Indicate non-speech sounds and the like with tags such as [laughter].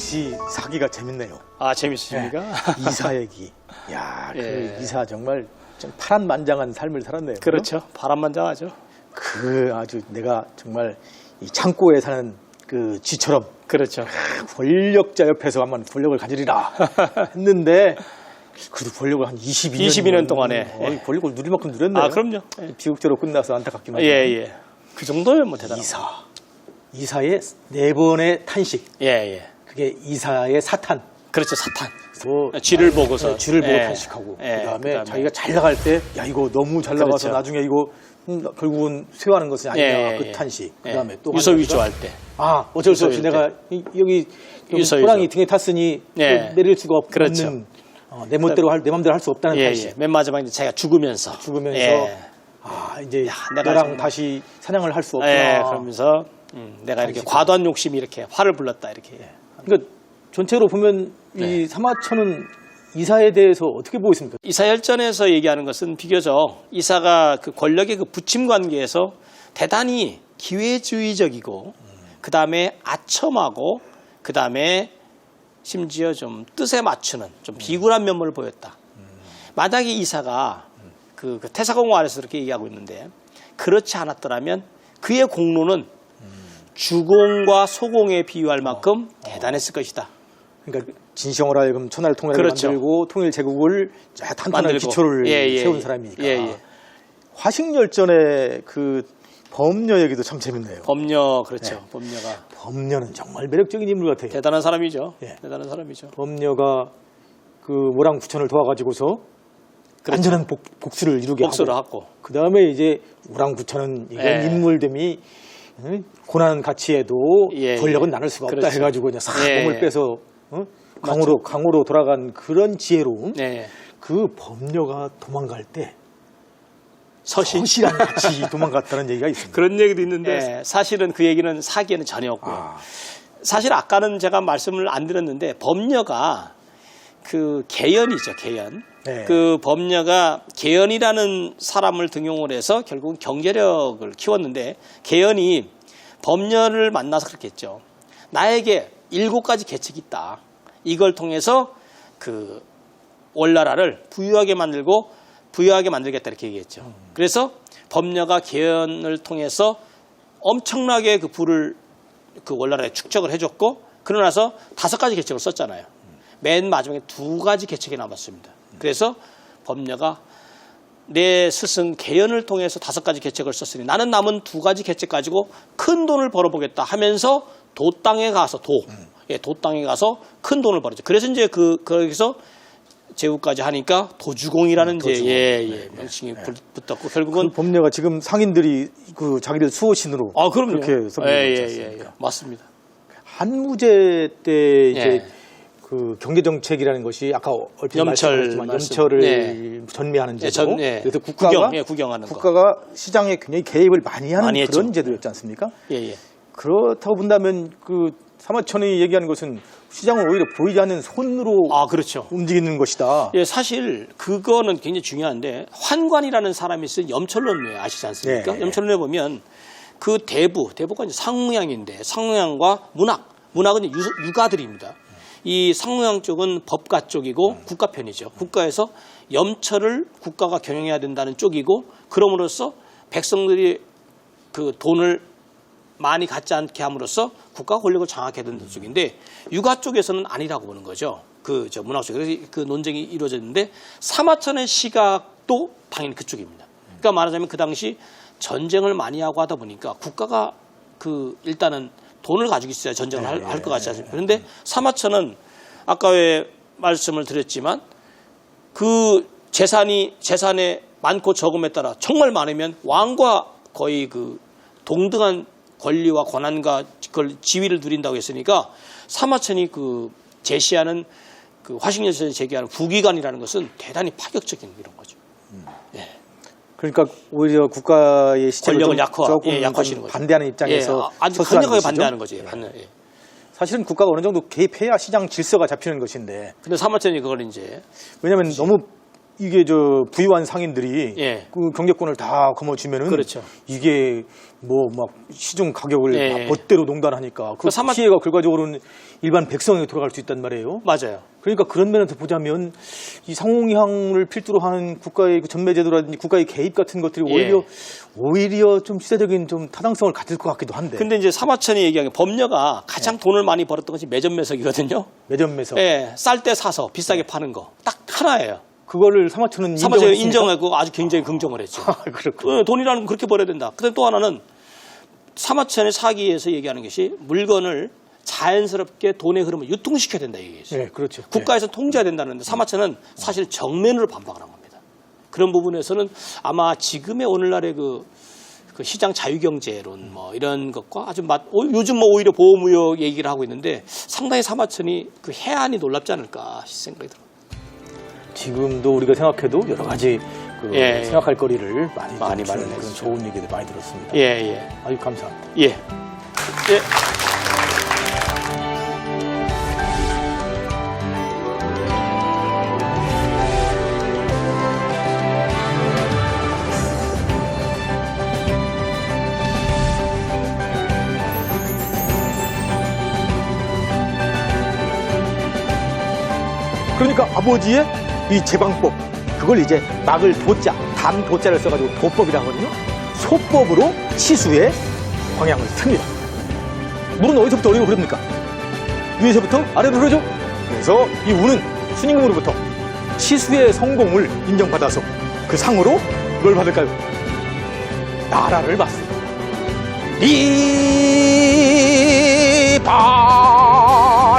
역시 사기가 재밌네요. 아 재밌으십니까? 이사 얘기. 야, [laughs] 그 예. 이사 정말 좀 파란만장한 삶을 살았네요. 그렇죠. 바람만장하죠. 그 아주 내가 정말 이 창고에 사는 그 쥐처럼 그렇죠. 권력자 옆에서 한번 권력을 가지리라 [laughs] 했는데 그래도 권력을 한 22년, 22년 동안에, 거의 예. 권력을 누릴 만큼 누렸네요. 아 그럼요. 비극적으로 끝나서 안타깝기만 예 해요. 예. 그 정도면 뭐 대단한. 이사 이사의 네 번의 탄식 예 예. 그게 이사의 사탄 그렇죠 사탄. 뭐 쥐를 보고서. 네, 쥐를 보고 예. 탄식하고 예, 그다음에, 그다음에. 자기가 잘 나갈 때 야 이거 너무 잘 나가서 그렇죠. 나중에 이거 음, 결국은 쇠하는 것은 아니냐 예, 그 예. 탄식 예. 그다음에 또 유서 위조할 때. 아 어쩔 수 없이 내가 이- 여기. 호랑이 등에 탔으니 예. 또 내릴 수가 없는 그렇죠. 어, 내 멋대로 할, 내 맘대로 할 수 없다는 예, 탄식 예. 맨 마지막에 이제 제가 죽으면서. 죽으면서 예. 아 이제 내가 너랑 다시 사냥을 할 수 없구나 예, 그러면서 음, 내가 이렇게. 과도한 욕심이 이렇게 화를 불렀다 이렇게. 그러니까 전체로 보면 네. 이 사마천은 이사에 대해서 어떻게 보고 있습니까? 이사열전에서 얘기하는 것은 비교적 이사가 그 권력의 그 부침 관계에서 대단히 기회주의적이고 그 다음에 아첨하고 그 다음에 심지어 좀 뜻에 맞추는 좀 비굴한 면모를 보였다. 만약에 이사가 그, 그 태사공호 안에서 그렇게 얘기하고 있는데 그렇지 않았더라면 그의 공로는 주공과 소공에 비유할 만큼 대단했을 것이다. 그러니까 진시황으로 하여금 천하를 통일하게 그렇죠. 만들고 통일 제국을 자, 탄탄한. 기초를 예, 예, 세운 예. 사람이니까. 예, 예. 화식열전의 그 범녀 얘기도 참 재밌네요. 법녀 그렇죠. 네. 법녀가 범녀는 정말 매력적인 인물 같아요. 대단한 사람이죠. 예. 대단한 사람이죠. 범녀가 그 모랑구천을 도와가지고서 완전한 복, 복수를 이루게 복수를 하고 하고 그 다음에 이제 우랑구천은 이런 예. 인물됨이 응? 고난 가치에도 예, 권력은 예. 나눌 수가 없다 그렇죠. 해가지고 그냥 싹 예. 몸을 빼서 어? 강으로 강으로 돌아간 그런 지혜로움 네. 그 범녀가 도망갈 때 서신 성실한 같이 [laughs] 도망갔다는 얘기가 있습니다. 그런 얘기도 있는데 사실은 그 얘기는 사기에는 전혀 없고요. 아, 사실 아까는 제가 말씀을 안 드렸는데 법녀가 그 개연이죠, 개연. 네. 그 법녀가 개연이라는 사람을 등용을 해서 결국은 경제력을 키웠는데 개연이 법녀를 만나서 그렇게 했죠. 나에게 일곱 가지 계책이 있다. 이걸 통해서 그 월나라를 부유하게 만들고 부유하게 만들겠다 이렇게 얘기했죠. 그래서 법녀가 개연을 통해서 엄청나게 그 부를 그 월나라에 축적을 해줬고 그러나서 다섯 가지 계책을 썼잖아요. 맨 마지막에 두 가지 계책이 남았습니다. 그래서 법녀가 내 스승 개연을 통해서 다섯 가지 계책을 썼으니 나는 남은 두 가지 계책 가지고 큰 돈을 벌어보겠다 하면서 도 땅에 가서 도, 예, 도 땅에 가서 큰 돈을 벌었죠. 그래서 이제 그 거기서 제후까지 하니까 도주공이라는 이제 도주공. 예, 예, 명칭이 붙- 붙었고 그 결국은 범녀가 지금 상인들이 그 자기를 수호신으로 아 그럼요. 그렇게 예, 선배를 예, 지 예, 않습니까? 예, 맞습니다. 한무제 때 이제 예. 그 경제 정책이라는 것이 아까 얼핏 염철 말씀하셨지만 말씀. 염철을 네. 전미하는 제도. 예, 전, 예. 그래서 국가가 구경, 예, 구경하는 거. 국가가 시장에 굉장히 개입을 많이 하는 많이 그런 했죠. 제도였지 않습니까? 예, 예. 그렇다고 본다면 그 사마천이 얘기하는 것은 시장을 오히려 보이지 않는 손으로 아 그렇죠. 움직이는 것이다. 예, 사실 그거는 굉장히 중요한데 환관이라는 사람이 쓴 염철론에 아시지 않습니까? 네, 네. 염철론에 보면 그 대부, 대부가 이제 상무양인데 상무양과 문학, 문학은 이제 유, 육아들입니다. 이 상무양 쪽은 법가 쪽이고 국가 편이죠. 국가에서 염철을 국가가 경영해야 된다는 쪽이고 그럼으로써 백성들이 그 돈을 많이 갖지 않게 함으로써 국가 권력을 장악해야 된다는 쪽인데 육아 쪽에서는 아니라고 보는 거죠. 그 저 문학 쪽에 그래서 그 논쟁이 이루어졌는데 사마천의 시각도 당연히 그쪽입니다. 그러니까 말하자면 그 당시 전쟁을 많이 하고 하다 보니까 국가가 그 일단은 돈을 가지고 있어야 전쟁을 할, 할것 같지 않습니까? 그런데 사마천은 아까 왜 말씀을 드렸지만 그 재산이 재산의 많고 적음에 따라 정말 많으면 왕과 거의 그 동등한 권리와 권한과 그걸 지위를 누린다고 했으니까 사마천이 그 제시하는 그 화식연선이 제기하는 부기관이라는 것은 대단히 파격적인 이런 거죠. 그러니까 오히려 국가의 시책을 권력을 좀 약화, 조금 예, 약화시키는 거죠. 반대하는 입장에서 예, 아주 서술하는 강력하게 것이죠. 반대하는 거죠. 예, 반대, 예. 사실은 국가가 어느 정도 개입해야 시장 질서가 잡히는 것인데 근데 사마천이 그걸 이제 왜냐하면 너무 이게 저 부유한 상인들이 예. 그 경제권을 다 거머쥐면은 그렇죠. 이게 뭐 막 시중 가격을 예. 막 멋대로 농단하니까 그그 사마- 피해가 결과적으로는 일반 백성에게 돌아갈 수 있단 말이에요. 맞아요. 그러니까 그런 면에서 보자면 이 상홍향을 필두로 하는 국가의 그 전매제도라든지 국가의 개입 같은 것들이 예. 오히려 오히려 좀 시대적인 좀 타당성을 가질 것 같기도 한데 근데 이제 사마천이 얘기한 게 법녀가 가장 돈을 많이 벌었던 것이 매점 매석이거든요. 매점에서 예, 쌀 때 사서 비싸게 파는 거 딱 하나예요. 그거를 사마천은 사마천이 인정했습니까? 인정하고 아주 굉장히 긍정을 했죠. 아, 그렇군. 어, 돈이라는 건 그렇게 벌어야 된다. 근데 또 하나는 사마천의 사기에서 얘기하는 것이 물건을 자연스럽게 돈의 흐름을 유통시켜야 된다 얘기죠. 예, 그렇죠. 국가에서 통제해야 된다는데 사마천은 사실 정면으로 반박을 한 겁니다. 그런 부분에서는 아마 지금의 오늘날의 그, 그 시장 자유경제론 뭐 이런 것과 아주 맞, 오- 요즘 뭐 오히려 보호무역 얘기를 하고 있는데 상당히 사마천이 그 해안이 놀랍지 않을까 생각이 들어요. 예. 지금도 우리가 생각해도 여러 가지 그 예, 예. 생각할 거리를 많이 많이 주는 마련했죠. 그런 좋은 얘기들 많이 들었습니다. 예, 예, 아유 감사합니다. 예. 예. 그러니까 아버지의 이 제방법 그걸 이제 막을 도자, 담 도자를 써가지고 도법이라 하거든요. 소법으로 치수의 방향을 틉니다. 물은 어디서부터 어디로 흐릅니까? 위에서부터 아래로 흐르죠? 그래서 이 우는 순임금으로부터 치수의 성공을 인정받아서 그 상으로 뭘 받을까요? 나라를 받습니다. 리바